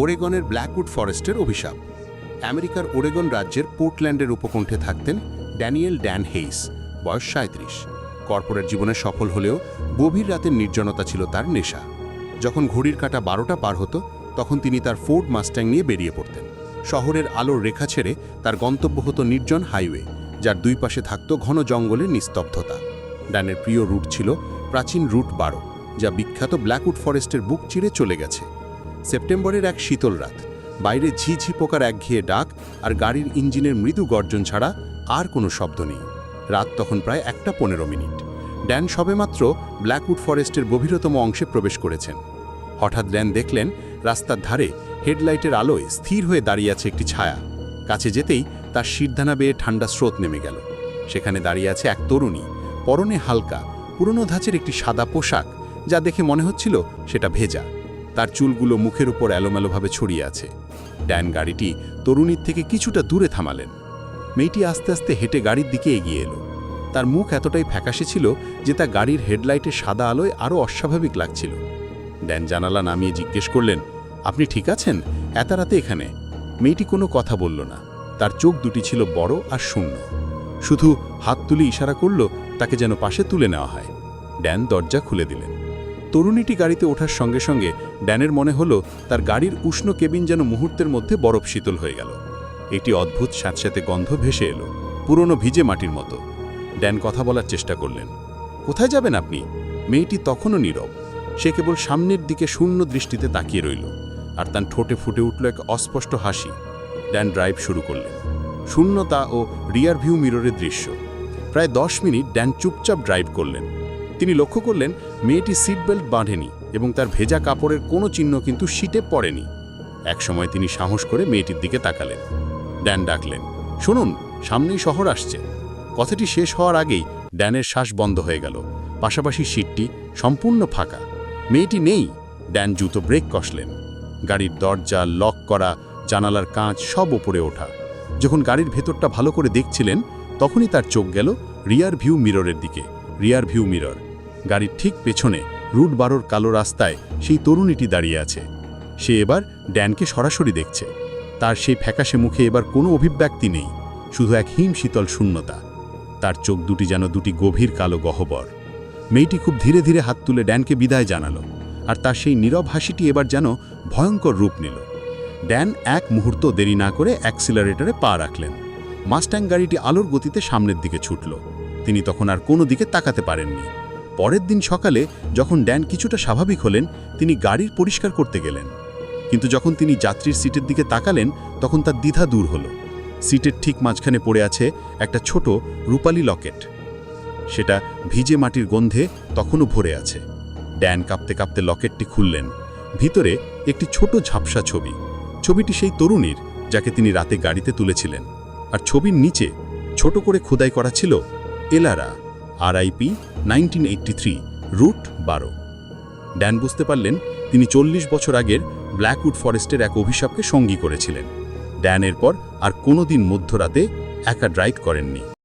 ওরেগনের Blackwood ফরেস্টের অভিশাপ। আমেরিকার ওরেগন রাজ্যের পোর্টল্যান্ডের উপকণ্ঠে থাকতেন ড্যানিয়েল ড্যান হেইস, বয়স সাঁত্রিশ কর্পোরেট জীবনে সফল হলেও গভীর রাতের নির্জনতা ছিল তার নেশা। যখন ঘড়ির কাঁটা বারোটা পার হতো, তখন তিনি তার ফোর্ড মাস্ট্যাং নিয়ে বেরিয়ে পড়তেন। শহরের আলোর রেখা ছেড়ে তার গন্তব্য হতো নির্জন হাইওয়ে, যার দুই পাশে থাকত ঘন জঙ্গলের নিস্তব্ধতা। ড্যানের প্রিয় রুট ছিল প্রাচীন রুট বারো, যা বিখ্যাত ব্ল্যাকউড ফরেস্টের বুক চিরে চলে গেছে। সেপ্টেম্বরের এক শীতল রাত। বাইরে ঝিঝি পোকার একঘেয়ে ডাক আর গাড়ির ইঞ্জিনের মৃদু গর্জন ছাড়া আর কোনো শব্দ নেই। রাত তখন প্রায় একটা পনেরো মিনিট। ড্যান সবেমাত্র ব্ল্যাকউড ফরেস্টের গভীরতম অংশে প্রবেশ করেছেন। হঠাৎ ড্যান দেখলেন রাস্তার ধারে হেডলাইটের আলোয় স্থির হয়ে দাঁড়িয়ে আছে একটি ছায়া। কাছে যেতেই তার শিরদানা বেয়ে ঠান্ডা স্রোত নেমে গেল। সেখানে দাঁড়িয়ে আছে এক তরুণী, পরনে হালকা, পুরনো ধাঁচের একটি সাদা পোশাক, যা দেখে মনে হচ্ছিল সেটা ভেজা। তার চুলগুলো মুখের উপর এলোমেলোভাবে ছড়িয়ে আছে। ড্যান গাড়িটি তরুণীর থেকে কিছুটা দূরে থামালেন। মেয়েটি আস্তে আস্তে হেঁটে গাড়ির দিকে এগিয়ে এলো। তার মুখ এতটাই ফ্যাকাশে ছিল যে তা গাড়ির হেডলাইটের সাদা আলোয় আরও অস্বাভাবিক লাগছিল। ড্যান জানালা নামিয়ে জিজ্ঞেস করলেন, আপনি ঠিক আছেন? এত রাতে এখানে? মেয়েটি কোনো কথা বলল না। তার চোখ দুটি ছিল বড় আর শূন্য। শুধু হাত তুলে ইশারা করল তাকে যেন পাশে তুলে নেওয়া হয়। ড্যান দরজা খুলে দিলেন। তরুণীটি গাড়িতে ওঠার সঙ্গে সঙ্গে ড্যানের মনে হলো তার গাড়ির উষ্ণ কেবিন যেন মুহূর্তের মধ্যে বরফ শীতল হয়ে গেল। এটি অদ্ভুত স্যাঁতস্যাঁতে গন্ধ ভেসে এলো, পুরনো ভিজে মাটির মতো। ড্যান কথা বলার চেষ্টা করলেন, কোথায় যাবেন আপনি? মেয়েটি তখনও নীরব। সে কেবল সামনের দিকে শূন্য দৃষ্টিতে তাকিয়ে রইল, আর তার ঠোঁটে ফুটে উঠল এক অস্পষ্ট হাসি। ড্যান ড্রাইভ শুরু করলেন, শূন্যতা ও রিয়ার ভিউ মিররের দৃশ্য। প্রায় দশ মিনিট ড্যান চুপচাপ ড্রাইভ করলেন। তিনি লক্ষ্য করলেন মেয়েটি সিট বেল্ট বাঁধেনি এবং তার ভেজা কাপড়ের কোনো চিহ্ন কিন্তু সিটে পড়েনি। একসময় তিনি সাহস করে মেয়েটির দিকে তাকালেন। ড্যান ডাকলেন, শুনুন, সামনেই শহর আসছে। কথাটি শেষ হওয়ার আগেই ড্যানের শ্বাস বন্ধ হয়ে গেল। পাশাপাশি সিটটি সম্পূর্ণ ফাঁকা। মেয়েটি নেই। ড্যান জুতো ব্রেক কষলেন। গাড়ির দরজা লক করা, জানালার কাঁচ সব ওপরে ওঠা। যখন গাড়ির ভেতরটা ভালো করে দেখছিলেন, তখনই তার চোখ গেল রিয়ার ভিউ মিররের দিকে। Rear view mirror. গাড়ির ঠিক পেছনে রুট বারোর কালো রাস্তায় সেই তরুণীটি দাঁড়িয়ে আছে। সে এবার ড্যানকে সরাসরি দেখছে। তার সেই ফ্যাকাশে মুখে এবার কোনো অভিব্যক্তি নেই, শুধু এক হিম শীতল শূন্যতা। তার চোখ দুটি যেন দুটি গভীর কালো গহ্বর। মেয়েটি খুব ধীরে ধীরে হাত তুলে ড্যানকে বিদায় জানালো, আর তার সেই নীরব হাসিটি এবার যেন ভয়ঙ্কর রূপ নিল। ড্যান এক মুহূর্ত দেরি না করে অ্যাক্সিলারেটরে পা রাখলেন। মাস্ট্যাং গাড়িটি আলোর গতিতে সামনের দিকে ছুটল। তিনি তখন আর কোনো দিকে তাকাতে পারেননি। পরের দিন সকালে যখন ড্যান কিছুটা স্বাভাবিক হলেন, তিনি গাড়ির পরিষ্কার করতে গেলেন। কিন্তু যখন তিনি যাত্রীর সিটের দিকে তাকালেন, তখন তার দ্বিধা দূর হলো। সিটের ঠিক মাঝখানে পড়ে আছে একটা ছোট রূপালী লকেট। সেটা ভিজে মাটির গন্ধে তখনও ভরে আছে। ড্যান কাঁপতে কাঁপতে লকেটটি খুললেন। ভিতরে একটি ছোট ঝাপসা ছবি। ছবিটি সেই তরুণীর, যাকে তিনি রাতে গাড়িতে তুলেছিলেন। আর ছবির নিচে ছোট করে খোদাই করা ছিল এলারা। আরআইপি নাইনটিন রুট বারো। ড্যান বুঝতে পারলেন, তিনি চল্লিশ বছর আগের ব্ল্যাকউড ফরেস্টের এক অভিশাপকে সঙ্গী করেছিলেন। ড্যানের পর আর কোনোদিন মধ্যরাতে একা ড্রাইভ করেননি।